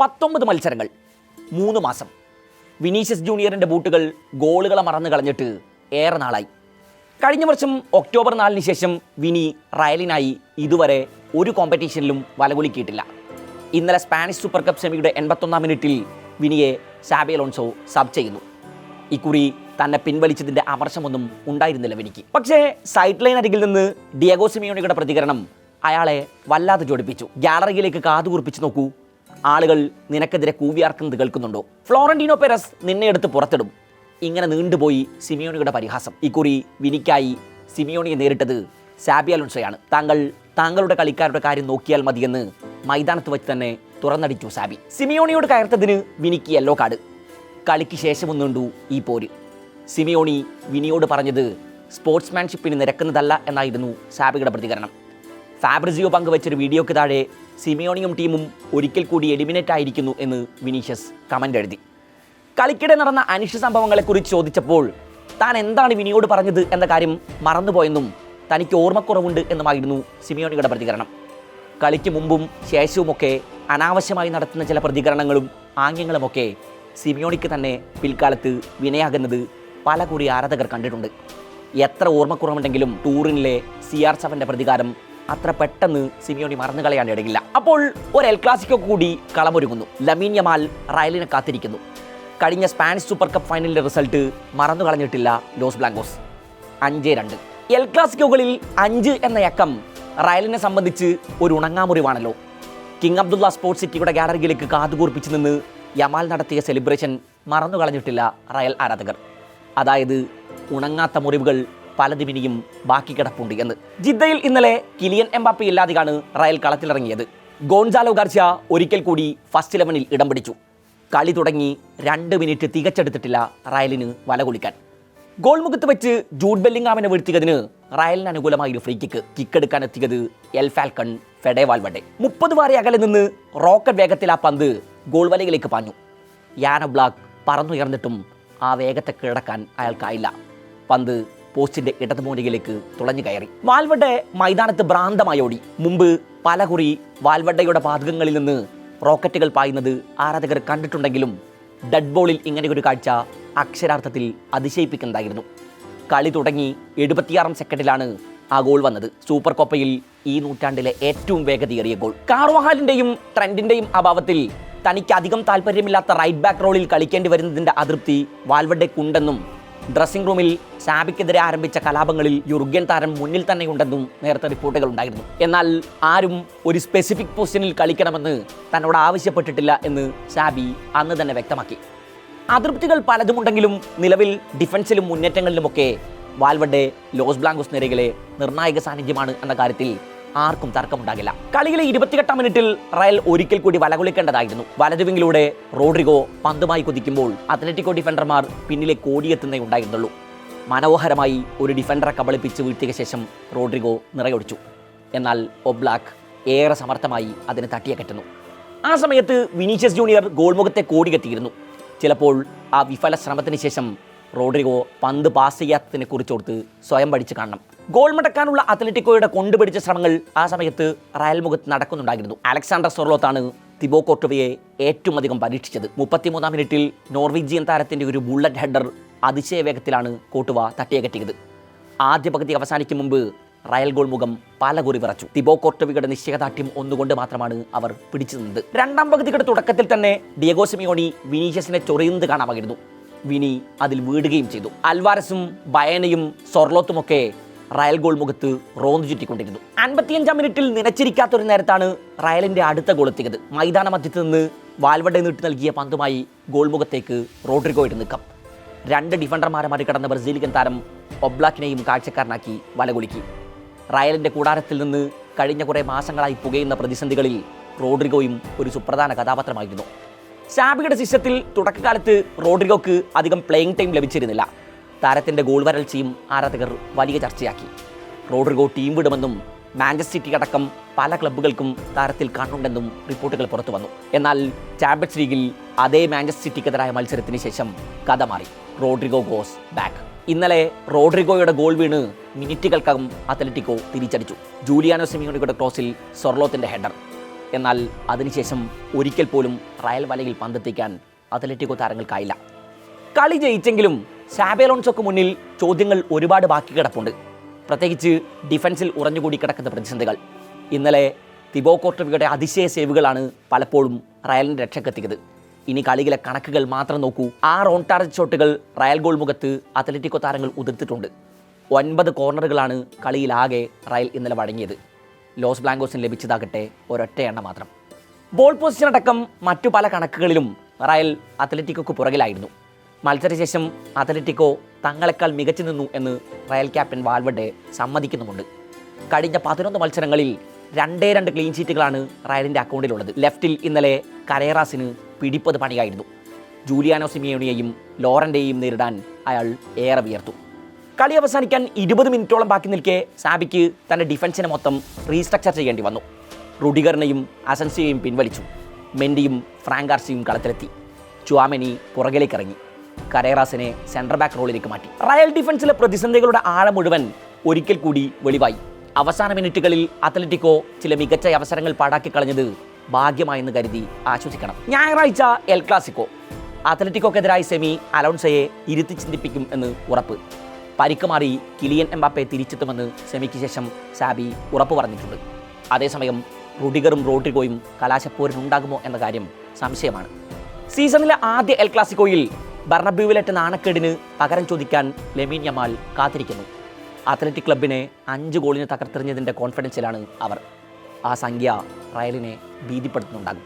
പത്തൊമ്പത് മത്സരങ്ങൾ. മൂന്ന് മാസം. വിനീഷ്യസ് ജൂനിയറിന്റെ ബൂട്ടുകൾ ഗോളുകളെ മറന്നു കളഞ്ഞിട്ട് ഏറെ നാളായി. കഴിഞ്ഞ വർഷം ഒക്ടോബർ നാലിന് ശേഷം വിനി റയലിനായി ഇതുവരെ ഒരു കോമ്പറ്റീഷനിലും വലകുലുക്കിയിട്ടില്ല. ഇന്നലെ സ്പാനിഷ് സൂപ്പർ കപ്പ് സെമിയുടെ എൺപത്തൊന്നാം മിനിറ്റിൽ വിനിയെ സാബിയലോൺസോ സബ് ചെയ്യുന്നു. ഇക്കുറി തന്നെ പിൻവലിച്ചതിന്റെ അമർശമൊന്നും ഉണ്ടായിരുന്നില്ല വിനിക്ക്. പക്ഷേ സൈഡ് ലൈൻ അരികിൽ നിന്ന് ഡിയഗോ സിമിയോണിയുടെ പ്രതികരണം അയാളെ വല്ലാതെ ജോടിപ്പിച്ചു ഗ്യാലറിയിലേക്ക് കാതുകുറിപ്പിച്ച് നോക്കൂ. ആളുകൾ നിനക്കെതിരെ കൂവിയാർക്കുന്നത് കേൾക്കുന്നുണ്ടോ? ഫ്ലോറന്റീനോ പെരസ് നിന്നെ എടുത്ത് പുറത്തിടും. ഇങ്ങനെ നീണ്ടുപോയി സിമിയോണിയുടെ പരിഹാസം. ഇക്കുറി വിനിക്കായി സിമിയോണിയെ നേരിട്ടത് സാബി താങ്കൾ താങ്കളുടെ കളിക്കാരുടെ കാര്യം നോക്കിയാൽ മതിയെന്ന് മൈതാനത്ത് വെച്ച് തന്നെ തുറന്നടിച്ചു സാബി. സിമിയോണിയോട് കയർത്തതിന് വിനിക്ക് യെല്ലോ കാർഡ്. കളിക്ക് ശേഷമൊന്നുണ്ടു ഈ പോര്. സിമിയോണി വിനിയോട് പറഞ്ഞത് സ്പോർട്സ്മാൻഷിപ്പിന് നിരക്കുന്നതല്ല എന്നായിരുന്നു സാബിയുടെ പ്രതികരണം. ഫാബ്രിസിയോ പങ്കുവച്ചൊരു വീഡിയോക്ക് താഴെ സിമിയോണിയും ടീമും ഒരിക്കൽ കൂടി എലിമിനേറ്റ് ആയിരിക്കുന്നു എന്ന് വിനീഷ്യസ് കമന്റ് എഴുതി. കളിക്കിടെ നടന്ന അനിഷ്ട സംഭവങ്ങളെക്കുറിച്ച് ചോദിച്ചപ്പോൾ താൻ എന്താണ് വിനിയോട് പറഞ്ഞത് എന്ന കാര്യം മറന്നുപോയെന്നും തനിക്ക് ഓർമ്മക്കുറവുണ്ട് എന്നുമായിരുന്നു സിമിയോണിയുടെ പ്രതികരണം. കളിക്ക് മുമ്പും ശേഷവുമൊക്കെ അനാവശ്യമായി നടത്തുന്ന ചില പ്രതികരണങ്ങളും ആംഗ്യങ്ങളുമൊക്കെ സിമിയോണിക്ക് തന്നെ പിൽക്കാലത്ത് വിനയാകുന്നത് പല കൂടി ആരാധകർ കണ്ടിട്ടുണ്ട്. എത്ര ഓർമ്മക്കുറവുണ്ടെങ്കിലും ടൂറിനിലെ സി ആർ സെവന്റെ പ്രതികാരം അത്ര പെട്ടെന്ന് സിമിയോണി മറന്നു കളയാൻ ഇടയില്ല. അപ്പോൾ ഒരു എൽ ക്ലാസിക്കോ കൂടി കളമൊരുങ്ങുന്നു. ലമീൻ യമാൽ റയലിനെ കാത്തിരിക്കുന്നു. കഴിഞ്ഞ സ്പാനിഷ് സൂപ്പർ കപ്പ് ഫൈനലിന്റെ റിസൾട്ട് മറന്നു കളഞ്ഞിട്ടില്ല ലോസ് ബ്ലാങ്കോസ് അഞ്ച് രണ്ട്. എൽ ക്ലാസിക്കോകളിൽ അഞ്ച് എന്ന യക്കം റയലിനെ സംബന്ധിച്ച് ഒരു ഉണങ്ങാമുറിവാണല്ലോ. കിങ് അബ്ദുള്ള സ്പോർട്സ് സിറ്റിയുടെ ഗാലറിയിലേക്ക് കാതുകൂർപ്പിച്ച് നിന്ന് യമാൽ നടത്തിയ സെലിബ്രേഷൻ മറന്നു കളഞ്ഞിട്ടില്ല റയൽ ആരാധകർ. അതായത് ഉണങ്ങാത്ത മുറിവുകൾ പലതും ഇനിയും ബാക്കി കിടപ്പുണ്ട് എന്ന്. ജിദ്ദയിൽ ഇന്നലെ കിലിയൻ എംബാപ്പി ഇല്ലാതെയാണ് റയൽ കളത്തിലിറങ്ങിയത്. ഗോൺസാലോ ഗാർഷ്യ ഒരിക്കൽ കൂടി ഫസ്റ്റ് ഇലവനിൽ ഇടം പിടിച്ചു. കളി തുടങ്ങി രണ്ട് മിനിറ്റ് തികച്ചെടുത്തിട്ടില്ല റയലിന് വല കുളിക്കാൻ. ഗോൾമുഖത്ത് വെച്ച് ജൂഡ് ബെല്ലിംഗാമിനെ വീഴ്ത്തിയതിന് റയലിന് അനുകൂലമായ ഒരു ഫ്രീ കിക്ക് കിക്കെടുക്കാൻ എത്തിയത് എൽ ഫാൽക്കൺ ഫെഡേ വാൽവഡെ. മുപ്പത് വാരി അകലെ നിന്ന് റോക്കറ്റ് വേഗത്തിൽ ആ പന്ത് ഗോൾ വലയിലേക്ക് പാഞ്ഞു. യാന ബ്ലാക്ക് പറന്നുയർന്നിട്ടും ആ വേഗത്തെ കീഴടക്കാൻ അയാൾക്കായില്ല. പന്ത് പോസ്റ്റിന്റെ ഇടതുമൂലയിലേക്ക് തുളഞ്ഞു കയറി. വാൽവഡെ മൈതാനത്ത് ഭ്രാന്തമായോടി മുമ്പ് പലകുറി വാൽവഡയുടെ പാതകങ്ങളിൽ നിന്ന് റോക്കറ്റുകൾ പായുന്നത് ആരാധകർ കണ്ടിട്ടുണ്ടെങ്കിലും ഡെഡ് ബോളിൽ ഇങ്ങനെ ഒരു കാഴ്ച അക്ഷരാർത്ഥത്തിൽ അതിശയിപ്പിക്കുന്നതായിരുന്നു. കളി തുടങ്ങി എഴുപത്തിയാറാം സെക്കൻഡിലാണ് ആ ഗോൾ വന്നത്. സൂപ്പർ കോപ്പയിൽ ഈ നൂറ്റാണ്ടിലെ ഏറ്റവും വേഗതയേറിയ ഗോൾ. കാർവാഹാലിന്റെയും ട്രെൻഡിന്റെയും അഭാവത്തിൽ തനിക്ക് അധികം താല്പര്യമില്ലാത്ത റൈറ്റ് ബാക്ക് റോളിൽ കളിക്കേണ്ടി വരുന്നതിന്റെ അതൃപ്തി വാൽവഡയ്ക്കുണ്ടെന്നും ഡ്രസ്സിംഗ് റൂമിൽ സാബിക്കെതിരെ ആരംഭിച്ച കലാപങ്ങളിൽ യുർഗൻ താരം മുന്നിൽ തന്നെയുണ്ടെന്നും നേരത്തെ റിപ്പോർട്ടുകൾ ഉണ്ടായിരുന്നു. എന്നാൽ ആരും ഒരു സ്പെസിഫിക് പൊസിഷനിൽ കളിക്കണമെന്ന് തന്നോട് ആവശ്യപ്പെട്ടിട്ടില്ല എന്ന് സാബി അന്ന് തന്നെ വ്യക്തമാക്കി. അതൃപ്തികൾ പലതുമുണ്ടെങ്കിലും നിലവിൽ ഡിഫൻസിലും മുന്നേറ്റങ്ങളിലുമൊക്കെ വാൽവഡെ ലോസ് ബ്ലാങ്കോസ് നിരയിലെ നിർണായക സാന്നിധ്യമാണ് എന്ന കാര്യത്തിൽ ആർക്കും തർക്കമുണ്ടാകില്ല. കളിയിലെ ഇരുപത്തിയെട്ടാം മിനിറ്റിൽ റയൽ ഒരിക്കൽ കൂടി വലകുളിക്കേണ്ടതായിരുന്നു. വലതുവിങ്ങിലൂടെ റോഡ്രിഗോ പന്തുമായി കുതിക്കുമ്പോൾ അത്ലറ്റിക്കോ ഡിഫൻഡർമാർ പിന്നിലെ കോടിയെത്തുന്നേ മനോഹരമായി ഒരു ഡിഫൻഡറെ കബളിപ്പിച്ച് വീഴ്ത്തിയ ശേഷം റോഡ്രിഗോ നിറയൊടിച്ചു. എന്നാൽ ഒബ്ലാക്ക് ഏറെ സമർത്ഥമായി അതിന് കെട്ടുന്നു. ആ സമയത്ത് വിനീഷ്യസ് ജൂനിയർ ഗോൾമുഖത്തെ കോടികെത്തിയിരുന്നു ചിലപ്പോൾ ആ വിഫല ശ്രമത്തിന് ശേഷം റോഡ്രിഗോ പന്ത് പാസ് ചെയ്യാത്തതിനെ കുറിച്ചോർത്ത് സ്വയം പഠിച്ച് കാണണം. ഗോൾ മടക്കാനുള്ള അത്ലറ്റിക്കോയുടെ കൊണ്ടുപിടിച്ച ശ്രമങ്ങൾ ആ സമയത്ത് റയൽ മുഖത്ത് നടക്കുന്നുണ്ടായിരുന്നു. അലക്സാണ്ടർ സൊർലോത്താണ് തിബോ കോട്ടോവയെ ഏറ്റവും അധികം പരീക്ഷിച്ചത്. മുപ്പത്തിമൂന്നാം മിനിറ്റിൽ നോർവീജിയൻ താരത്തിന്റെ ഒരു ബുള്ളറ്റ് ഹെഡർ അതിശയ വേഗത്തിലാണ് കോട്ടുവ തട്ടിയകറ്റിയത്. ആദ്യ പകുതി അവസാനിക്കും മുമ്പ് റയൽ ഗോൾ മുഖം പല കുറി വിറച്ചു. തിബോ കോർട്ടോവിയുടെ നിശ്ചയദാർഢ്യം ഒന്നുകൊണ്ട് മാത്രമാണ് അവർ പിടിച്ചു നിന്നത്. രണ്ടാം പകുതിയുടെ തുടക്കത്തിൽ തന്നെ ഡിയഗോ സിമിയോണി വിനീഷ്യസിനെ ചൊറിയുന്നത് കാണാമായിരുന്നു വിനി അതിൽ വീടുകയും ചെയ്തു. അൽവാരസും ബയനയും സൊർലോത്തുമൊക്കെ റയൽ ഗോൾ മുഖത്ത് റോന്തു ചുറ്റിക്കൊണ്ടിരുന്നു. അൻപത്തിയഞ്ചാം മിനിറ്റിൽ നിലച്ചിരിക്കാത്തൊരു നേരത്താണ് റയലിന്റെ അടുത്ത ഗോൾ എത്തിയത്. മൈതാന മധ്യത്ത് നിന്ന് വാൽവടെ നീട്ടി നൽകിയ പന്തുമായി ഗോൾ മുഖത്തേക്ക് റോഡ്രിഗോ ഇട്ട് നിൽക്കാം രണ്ട് ഡിഫൻഡർമാരെ മറികടന്ന ബ്രസീലിയൻ താരം ഒബ്ലാക്കിനെയും കാഴ്ചക്കാരനാക്കി വലകുലുക്കി റയലിന്റെ കൂടാരത്തിൽ നിന്ന് കഴിഞ്ഞ കുറേ മാസങ്ങളായി പുകയുന്ന പ്രതിസന്ധികളിൽ റോഡ്രിഗോയും ഒരു സുപ്രധാന കഥാപാത്രമായിരുന്നു. ഷാബിയുടെ ശിഷ്യത്തിൽ തുടക്കകാലത്ത് റോഡ്രിഗോക്ക് അധികം പ്ലേയിങ് ടൈം ലഭിച്ചിരുന്നില്ല. താരത്തിന്റെ ഗോൾ വരൾച്ചയും ആരാധകർ വലിയ ചർച്ചയാക്കി. റോഡ്രിഗോ ടീം വിടുമെന്നും മാഞ്ചസ്റ്റർ സിറ്റി അടക്കം പല ക്ലബ്ബുകൾക്കും താരത്തിൽ കണ്ണുണ്ടെന്നും റിപ്പോർട്ടുകൾ പുറത്തു വന്നു. എന്നാൽ ചാമ്പ്യൻസ് ലീഗിൽ അതേ മാഞ്ചസ്റ്റർ സിറ്റിക്കെതിരായ മത്സരത്തിന് ശേഷം കഥ മാറി. റോഡ്രിഗോ ഗോസ് ബാക്ക് ഇന്നലെ റോഡ്രിഗോയുടെ ഗോൾ വീണ് മിനിറ്റുകൾക്കകം അത്ലറ്റിക്കോ തിരിച്ചടിച്ചു. ജൂലിയാനോ സെമിയോണിയുടെ ക്രോസിൽ സൊർലോത്തിന്റെ ഹെഡർ എന്നാൽ അതിനുശേഷം ഒരിക്കൽ പോലും റയൽ വലയിൽ പന്തെത്തിക്കാൻ അത്ലറ്റിക്കോ താരങ്ങൾക്കായില്ല. കളി ജയിച്ചെങ്കിലും സാബേലോൺസോക്ക് മുന്നിൽ ചോദ്യങ്ങൾ ഒരുപാട് ബാക്കി കിടപ്പുണ്ട്. പ്രത്യേകിച്ച് ഡിഫൻസിൽ ഉറഞ്ഞുകൂടി കിടക്കുന്ന പ്രതിസന്ധികൾ. ഇന്നലെ തിബോ കോർട്ടവിയുടെ അതിശയ സേവുകളാണ് പലപ്പോഴും റയലിന്റെ രക്ഷക്കെത്തിയത്. ഇനി കളിയിലെ കണക്കുകൾ മാത്രം നോക്കൂ. ആറ് ഓൺ ടാർജറ്റ് ഷോട്ടുകൾ റയൽ ഗോൾ മുഖത്ത് അത്ലറ്റിക്കോ താരങ്ങൾ ഉതിർത്തിട്ടുണ്ട്. ഒൻപത് കോർണറുകളാണ് കളിയിലാകെ റയൽ ഇന്നലെ വഴങ്ങിയത്. ലോസ് ബ്ലാങ്കോസിന് ലഭിച്ചതാകട്ടെ ഒരൊറ്റ എണ്ണ മാത്രം. ബോൾ പൊസിഷൻ അടക്കം മറ്റു പല കണക്കുകളിലും റയൽ അത്ലറ്റിക്കോക്ക് പുറകിലായിരുന്നു. മത്സരശേഷം അത്ലറ്റിക്കോ തങ്ങളെക്കാൾ മികച്ചു നിന്നു എന്ന് റയൽ ക്യാപ്റ്റൻ വാൽവഡെ സമ്മതിക്കുന്നുമുണ്ട്. കഴിഞ്ഞ പതിനൊന്ന് മത്സരങ്ങളിൽ രണ്ടേ രണ്ട് ക്ലീൻ ഷീറ്റുകളാണ് റയലിന്റെ അക്കൗണ്ടിലുള്ളത്. ലെഫ്റ്റിൽ ഇന്നലെ കരേറാസിന് പിടിപ്പത് പണിയായിരുന്നു. ജൂലിയാനോ സിമിയോണിയെയും ലോറന്റെയും നേരിടാൻ അയാൾ ഏറെ വിയർത്തു. കളി അവസാനിക്കാൻ ഇരുപത് മിനിറ്റോളം ബാക്കി നിൽക്കെ സാബിക്ക് തന്റെ ഡിഫൻസിനെ മൊത്തം റീസ്ട്രക്ചർ ചെയ്യേണ്ടി വന്നു. റുഡിഗറിനെയും അസൻസിയെയും പിൻവലിച്ചു. മെൻഡിയും ഫ്രാങ്കാർസിയും കളത്തിലെത്തി. ചുവാമെനി പുറകിലേക്ക് ഇറങ്ങി കരേറാസിനെ സെൻട്രൽ ബാക്ക് റോളിലേക്ക് മാറ്റി. റയൽ ഡിഫൻസിലെ പ്രതിസന്ധികളുടെ ആഴം മുഴുവൻ ഒരിക്കൽ കൂടി വെളിവായി. അവസാന മിനിറ്റുകളിൽ അത്ലറ്റിക്കോ ചില മികച്ച അവസരങ്ങൾ പാടാക്കി കളഞ്ഞത് ഭാഗ്യമായെന്ന് കരുതി ആശ്വസിക്കണം. ഞായറാഴ്ച എൽ ക്ലാസിക്കോ. അത്ലറ്റിക്കോക്കെതിരായ സെമി അലോൺസയെ ഇരുത്തി ചിന്തിപ്പിക്കും എന്ന് ഉറപ്പ്. പരിക്ക് മാറി കിലിയൻ എംബാപ്പെ തിരിച്ചെത്തുമെന്ന് സെമിക്ക് ശേഷം സാബി ഉറപ്പ് പറഞ്ഞിട്ടുണ്ട്. അതേസമയം റുഡിഗറും റോഡ്രിഗോയും കലാശപ്പോരിനുണ്ടാകുമോ എന്ന കാര്യം സംശയമാണ്. സീസണിലെ ആദ്യ എൽ ക്ലാസിക്കോയിൽ ബർണബ്യൂവിലേറ്റ നാണക്കേടിന് പകരം ചോദിക്കാൻ ലെമീൻ യമാൽ കാത്തിരിക്കുന്നു. അത്ലറ്റിക് ക്ലബിനെ അഞ്ച് ഗോളിന് തകർത്തെറിഞ്ഞതിന്റെ കോൺഫിഡൻസിലാണ് അവർ. ആ സംഖ്യ റയലിനെ ഭീതിപ്പെടുത്തുന്നുണ്ടാകും.